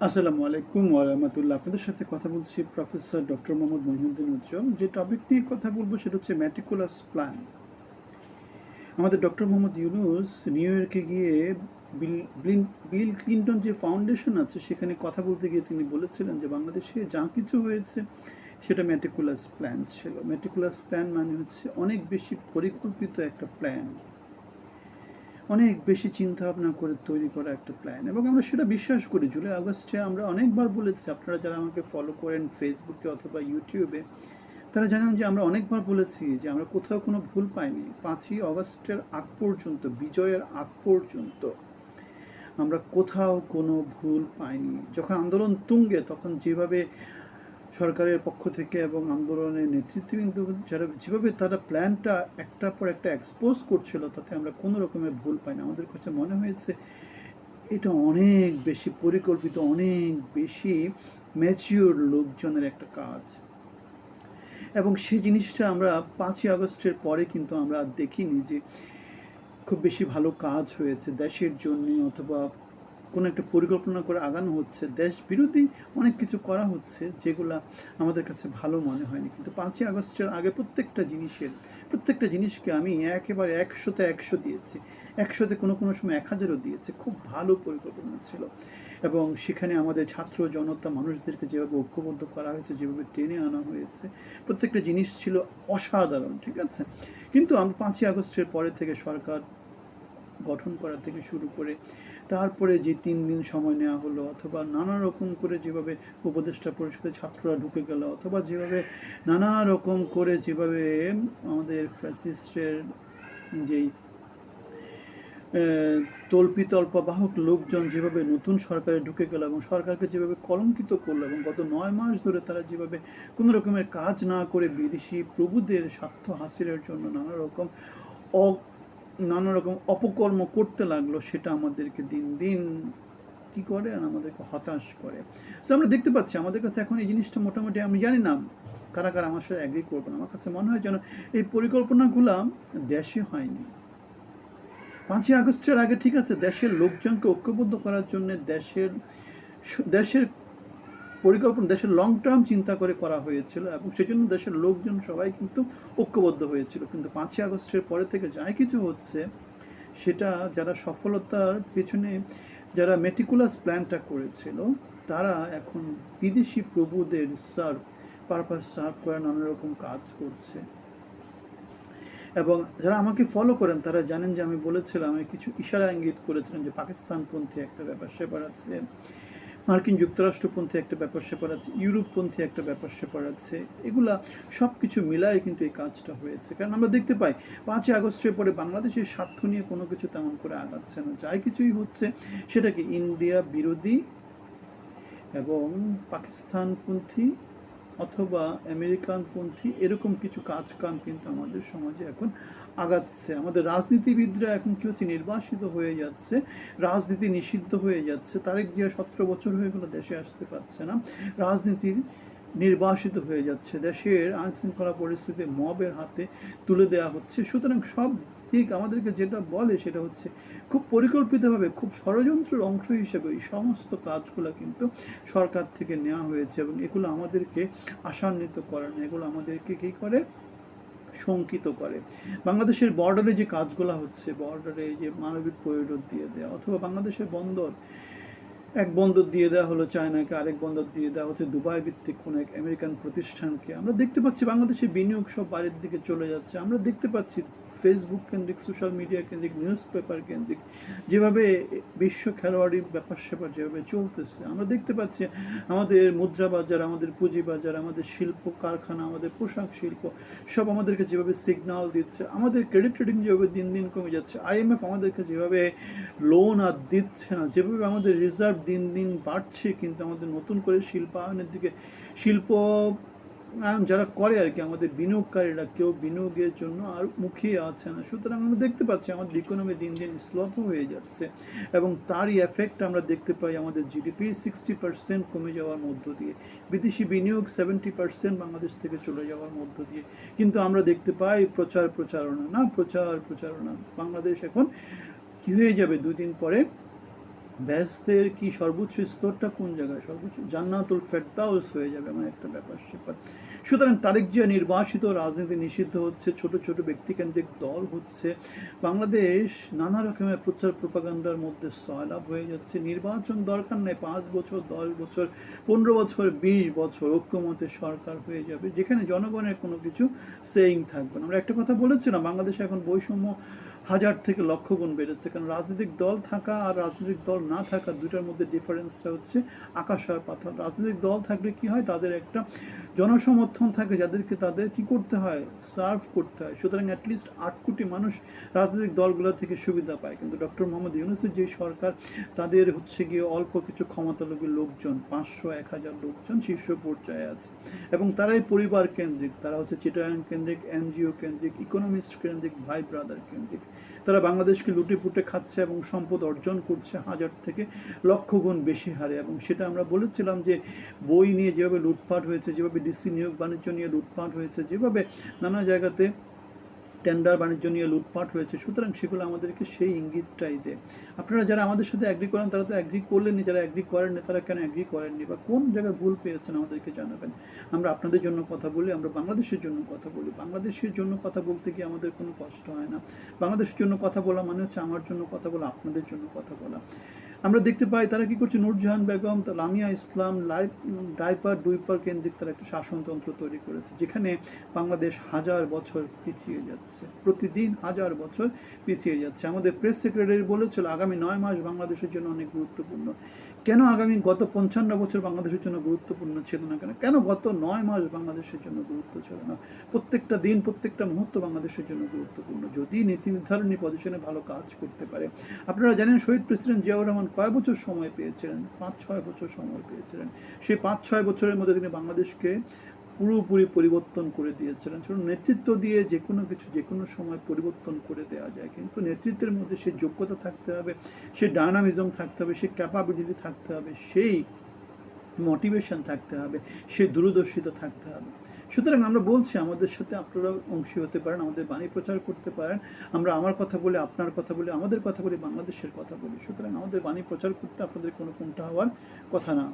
আসসালামু আলাইকুম ওরহামতুল্লাহ আপনাদের সাথে কথা বলছি প্রফেসর ডক্টর মোহাম্মদ মহিউদ্দিন উজ্জ্বল। যে টপিক নিয়ে কথা বলব সেটা হচ্ছে ম্যাটিকুলাস প্ল্যান আমাদের ডক্টর মোহাম্মদ ইউনুস নিউ ইয়র্কে গিয়ে বিল, বিল- ক্লিন্টন যে ফাউন্ডেশন আছে, সেখানে কথা বলতে গিয়ে তিনি বলেছিলেন যে বাংলাদেশে যা কিছু হয়েছে, সেটা ম্যাটিকুলাস প্ল্যান ছিল। ম্যাটিকুলাস প্ল্যান মানে হচ্ছে অনেক বেশি পরিকল্পিত একটা প্ল্যান অনেক বেশি চিন্তা ভাবনা করে তৈরি করা একটা প্ল্যান এবং আমরা সেটা বিশ্বাস করি। জুলাই, আগস্টে আমরা অনেকবার বলেছি, আপনারা যারা আমাকে ফলো করেন ফেসবুকে অথবা ইউটিউবে তারা জানেন যে আমরা অনেকবার বলেছি যে আমরা কোথাও কোনো ভুল পাইনি। পাঁচই অগস্টের আগ পর্যন্ত, বিজয়ের আগ পর্যন্ত আমরা কোথাও কোনো ভুল পাইনি। যখন আন্দোলন তুঙ্গে, তখন যেভাবে সরকারের পক্ষ থেকে এবং আন্দোলনের নেতৃত্ববৃন্দ যারা যেভাবে তারা প্ল্যানটা একটার পর একটা এক্সপোজ করছিল, তাতে আমরা কোনো রকমের ভুল পাই না আমাদের কাছে মনে হয়েছে এটা অনেক বেশি পরিকল্পিত, অনেক বেশি ম্যাচিওর লোকজনের একটা কাজ। এবং সেই জিনিসটা আমরা পাঁচই আগস্টের পরে কিন্তু আমরা দেখিনি যে খুব বেশি ভালো কাজ হয়েছে দেশের জন্য অথবা কোনো একটা পরিকল্পনা করে আগানো হচ্ছে, দেশ বিরোধী অনেক কিছু করা হচ্ছে যেগুলা আমাদের কাছে ভালো মনে হয়নি। কিন্তু পাঁচই আগস্টের আগে প্রত্যেকটা জিনিসের, প্রত্যেকটা জিনিসকে আমি একেবারে একশোতে একশো দিয়েছি। একশোতে কোনো কোনো সময় এক হাজারও দিয়েছি। খুব ভালো পরিকল্পনা ছিল। এবং সেখানে আমাদের ছাত্র জনতা মানুষদেরকে যেভাবে ঐক্যবদ্ধ করা হয়েছে, যেভাবে টেনে আনা হয়েছে, প্রত্যেকটা জিনিস ছিল অসাধারণ, ঠিক আছে? কিন্তু আমরা পাঁচই আগস্টের পরে থেকে সরকার গঠন করা থেকে শুরু করে তারপরে যে তিন দিন সময় নেওয়া হলো অথবা নানা রকম করে যেভাবে উপদেষ্টা পরিষদে ছাত্ররা ঢুকে গেল অথবা যেভাবে নানা রকম করে যেভাবে আমাদের ফ্যাসিস্টের যেই তল্পিতল্পা বাহক লোকজন যেভাবে নতুন সরকারে ঢুকে গেল এবং সরকারকে যেভাবে কলঙ্কিত করল এবং গত নয় মাস ধরে তারা যেভাবে কোনো রকমের কাজ না করে বিদেশি প্রভুদের স্বার্থ হাসিলের জন্য নানা রকম নানা রকম অপকর্ম করতে লাগল, সেটা আমাদেরকে দিন দিন কি করে আর আমাদেরকে হতাশ করে। সো আমরা দেখতে পাচ্ছি, আমাদের কাছে এখন এই জিনিসটা মোটামুটি আমি জানি না, কারা কারা আমার সাথে অ্যাগ্রি করবে না আমার কাছে মনে হয় যেন এই পরিকল্পনাগুলো দেশে হয়নি। পাঁচই আগস্টের আগে ঠিক আছে, দেশের লোকজনকে ঐক্যবদ্ধ করার জন্য দেশের দেশের পরিকল্পনা, দেশের লং টার্ম চিন্তা করে করা হয়েছিল এবং সেজন্য দেশের লোকজন সবাই কিন্তু ঐক্যবদ্ধ হয়েছিল। কিন্তু পাঁচই আগস্টের পরে থেকে যাই কিছু হচ্ছে, সেটা যারা সফলতার পেছনে যারা মেটিকুলাস প্ল্যানটা করেছিল, তারা এখন বিদেশি প্রভুদের সার্ভ পারপাস সার্ভ করে নানা রকম কাজ করছে। এবং যারা আমাকে ফলো করেন, তারা জানেন যে আমি বলেছিলাম, আমি কিছু ইশারা ইঙ্গিত করেছিলাম যে পাকিস্তানপন্থী একটা ব্যাপার স্যাপার আছে। মার্কিন যুক্তরাষ্ট্রপন্থী একটা ব্যাপার স্যাপার আছে, ইউরোপপন্থী একটা ব্যাপার স্যাপার আছে, এগুলা সব কিছু মিলায় কিন্তু এই কাজটা হয়েছে। কারণ আমরা দেখতে পাই, পাঁচই আগস্টের পরে বাংলাদেশের স্বার্থ নিয়ে কোনো কিছু তেমন করে আগাচ্ছে না। যাই কিছুই হচ্ছে, সেটাকে ইন্ডিয়া বিরোধী এবং পাকিস্তানপন্থী অথবা আমেরিকানপন্থী এরকম কিছু কাজ কাম কিন্তু আমাদের সমাজে এখন আগাচ্ছে। আমাদের রাজনীতিবিদরা এখন কি হচ্ছে? নির্বাসিত হয়ে যাচ্ছে, রাজনীতি নিষিদ্ধ হয়ে যাচ্ছে। তারেক জিয়া সতেরো বছর হয়ে গেলো দেশে আসতে পারছে না। রাজনীতি নির্বাসিত হয়ে যাচ্ছে। দেশের আইনশৃঙ্খলা পরিস্থিতি মবের হাতে তুলে দেওয়া হচ্ছে। সুতরাং সব দিক আমাদেরকে যেটা বলে সেটা হচ্ছে খুব পরিকল্পিতভাবে, খুব ষড়যন্ত্রের অংশ হিসেবে এই সমস্ত কাজগুলো কিন্তু সরকার থেকে নেওয়া হয়েছে এবং এগুলো আমাদেরকে আশান্বিত করে না। এগুলো আমাদেরকে কী করে? শঙ্কিত করে। বাংলাদেশের বর্ডারে যে কাজগুলো হচ্ছে বর্ডারে যে মানবিক করিডোর দিয়ে দেওয়া অথবা বাংলাদেশের বন্দর, এক বন্দর দিয়ে দেওয়া হলো চায়নাকে, আরেক বন্দর দিয়ে দেওয়া হচ্ছে দুবাই ভিত্তিক কোনো এক আমেরিকান প্রতিষ্ঠানকে। আমরা দেখতে পাচ্ছি বাংলাদেশের বিনিয়োগ সব বাইরের দিকে চলে যাচ্ছে। আমরা দেখতে পাচ্ছি ফেসবুক কেন্দ্রিক সোশ্যাল মিডিয়া কেন্দ্রিক নিউজ পেপার কেন্দ্রিক, যেভাবে বিশ্ব খেলোয়াড়ি ব্যাপার স্যাপার যেভাবে চলতেছে, আমরা দেখতে পাচ্ছি আমাদের মুদ্রা বাজার, আমাদের পুঁজি বাজার, আমাদের শিল্প কারখানা, আমাদের পোশাক শিল্প, সব আমাদেরকে যেভাবে সিগন্যাল দিচ্ছে, আমাদের ক্রেডিট রেটিং যেভাবে দিন দিন কমে যাচ্ছে আইএমএফ আমাদেরকে যেভাবে লোন আর দিচ্ছে না, যেভাবে আমাদের রিজার্ভ দিন দিন বাড়ছে, কিন্তু আমাদের নতুন করে শিল্পায়নের দিকে, শিল্প যারা করে আর কি, আমাদের বিনিয়োগকারীরা, কেউ বিনিয়োগের জন্য আর মুখিয়ে আছে না। সুতরাং আমরা দেখতে পাচ্ছি আমাদের ইকোনমি দিন দিন স্লথ হয়ে যাচ্ছে এবং তারই এফেক্ট আমরা দেখতে পাই আমাদের জিডিপি সিক্সটি পার্সেন্ট কমে যাওয়ার মধ্য দিয়ে, বিদেশি বিনিয়োগ সেভেন্টি পার্সেন্ট বাংলাদেশ থেকে চলে যাওয়ার মধ্য দিয়ে। কিন্তু আমরা দেখতে পাই প্রচার প্রচারণা না প্রচার প্রচারণা বাংলাদেশ এখন কী হয়ে যাবে দুদিন পরে? ব্যস্তের কি সর্বোচ্চ স্তরটা কোন জায়গায়? সর্বোচ্চ জান্নাতুল ফেরদাউস হয়ে যাবে এমন একটা ব্যাপার, সেপার। সুতরাং তারেক জিয়া নির্বাসিত, রাজনীতি নিষিদ্ধ হচ্ছে, ছোট ছোট ব্যক্তিকেন্দ্রিক দল হচ্ছে। বাংলাদেশ নানা রকমের প্রচার প্রপাগান্ডার মধ্যে সয়লাভ হয়ে যাচ্ছে। নির্বাচন দরকার নেই, পাঁচ বছর, দশ বছর, পনেরো বছর, বিশ বছর ঐক্যমতের সরকার হয়ে যাবে, যেখানে জনগণের কোনো কিছু সেইং থাকবে না। আমরা একটা কথা বলেছিলাম, বাংলাদেশে এখন বৈষম্য হাজার থেকে লক্ষ গুণ বেড়েছে। কারণ রাজনৈতিক দল থাকা আর রাজনৈতিক দল না থাকা দুটার মধ্যে ডিফারেন্সটা হচ্ছে আকাশ আর পাথর রাজনৈতিক দল থাকলে কি হয়? তাদের একটা জনসমর্থন থাকে যাদেরকে তাদের কি করতে হয়? সার্ভ করতে হয়। সুতরাং অ্যাটলিস্ট আট কোটি মানুষ রাজনৈতিক দলগুলো থেকে সুবিধা পায়। কিন্তু ডক্টর মোহাম্মদ ইউনুসের যে সরকার, তাদের হচ্ছে গিয়ে অল্প কিছু ক্ষমতালোভী লোকজন, পাঁচশো, এক হাজার লোকজন শীর্ষ পর্যায়ে আছে। এবং তারাই পরিবার কেন্দ্রিক। তারা হচ্ছে চিটায়ন কেন্দ্রিক, এনজিও কেন্দ্রিক ইকোনমিস্ট কেন্দ্রিক, ভাই ব্রাদার কেন্দ্রিক। তারা বাংলাদেশকে লুটে পুটে খাচ্ছে এবং সম্পদ অর্জন করছে হাজার থেকে লক্ষ গুণ বেশি হারে। এবং সেটা আমরা বলেছিলাম যে বই নিয়ে যেভাবে লুটপাট হয়েছে, যেভাবে ডিসি নিয়োগ বাণিজ্য নিয়ে লুটপাট হয়েছে। যেভাবে নানা জায়গাতে টেন্ডার বাণিজ্য নিয়ে লুটপাট হয়েছে, সুতরাং সেগুলো আমাদেরকে সেই ইঙ্গিতটাই দেয়। আপনারা যারা আমাদের সাথে অ্যাগ্রি করেন, তারা তো অ্যাগ্রি করলেননি যারা অ্যাগ্রি করেননি, তারা কেন অ্যাগ্রি করেননি? বা কোন জায়গায় ভুল পেয়েছেন আমাদেরকে জানাবেন। আমরা আপনাদের জন্য কথা বলি, আমরা বাংলাদেশের জন্য কথা বলি। বাংলাদেশের জন্য কথা বলতে গিয়ে আমাদের কোনো কষ্ট হয় না। বাংলাদেশের জন্য কথা বলা মানে হচ্ছে আমার জন্য কথা বলা, আপনাদের জন্য কথা বলা। আমরা দেখতে পাই তারা কি করছে? নূরজাহান বেগম লামিয়া ইসলাম লাইফ ডাইপার ডুইপার কেন্দ্রিক তারা একটা শাসনতন্ত্র তৈরি করেছে, যেখানে বাংলাদেশ হাজার বছর পিছিয়ে যাচ্ছে, প্রতিদিন হাজার বছর পিছিয়ে যাচ্ছে। আমাদের প্রেস সেক্রেটারি বলেছিল, আগামী নয় মাস বাংলাদেশের জন্য অনেক গুরুত্বপূর্ণ। কেন আগামী গত পঞ্চান্ন বছর বাংলাদেশের জন্য গুরুত্বপূর্ণ ছিল না কেন? কেন গত নয় মাস বাংলাদেশের জন্য গুরুত্ব ছিল না? প্রত্যেকটা দিন, প্রত্যেকটা মুহূর্ত বাংলাদেশের জন্য গুরুত্বপূর্ণ। যদি নীতি নির্ধারণী পজিশনে ভালো কাজ করতে পারে। আপনারা জানেন শহীদ প্রেসিডেন্ট জিয়াউর রহমান কয় বছর সময় পেয়েছিলেন? পাঁচ, ছয় বছর সময় পেয়েছিলেন। সেই পাঁচ, ছয় বছরের মধ্যে তিনি বাংলাদেশকে পুরোপুরি পরিবর্তন করে দিয়েছিলেন। শুধু নেতৃত্ব দিয়ে যে কোনো কিছু, যে কোনো সময় পরিবর্তন করে দেওয়া যায়, কিন্তু নেতৃত্বের মধ্যে সেই যোগ্যতা থাকতে হবে, সে ডায়নামিজম থাকতে হবে, সে ক্যাপাবিলিটি থাকতে হবে, সেই মোটিভেশন থাকতে হবে, সে দূরদর্শিতা থাকতে হবে। সুতরাং আমরা বলছি, আমাদের সাথে আপনারাও অংশী হতে পারেন, আমাদের বাণী প্রচার করতে পারেন, আমরা আমার কথা বলে, আপনার কথা বলে, আমাদের কথা বলে, বাংলাদেশের কথা বলি। সুতরাং আমাদের বাণী প্রচার করতে আপনাদের কোনো কোনটা হওয়ার কথা না।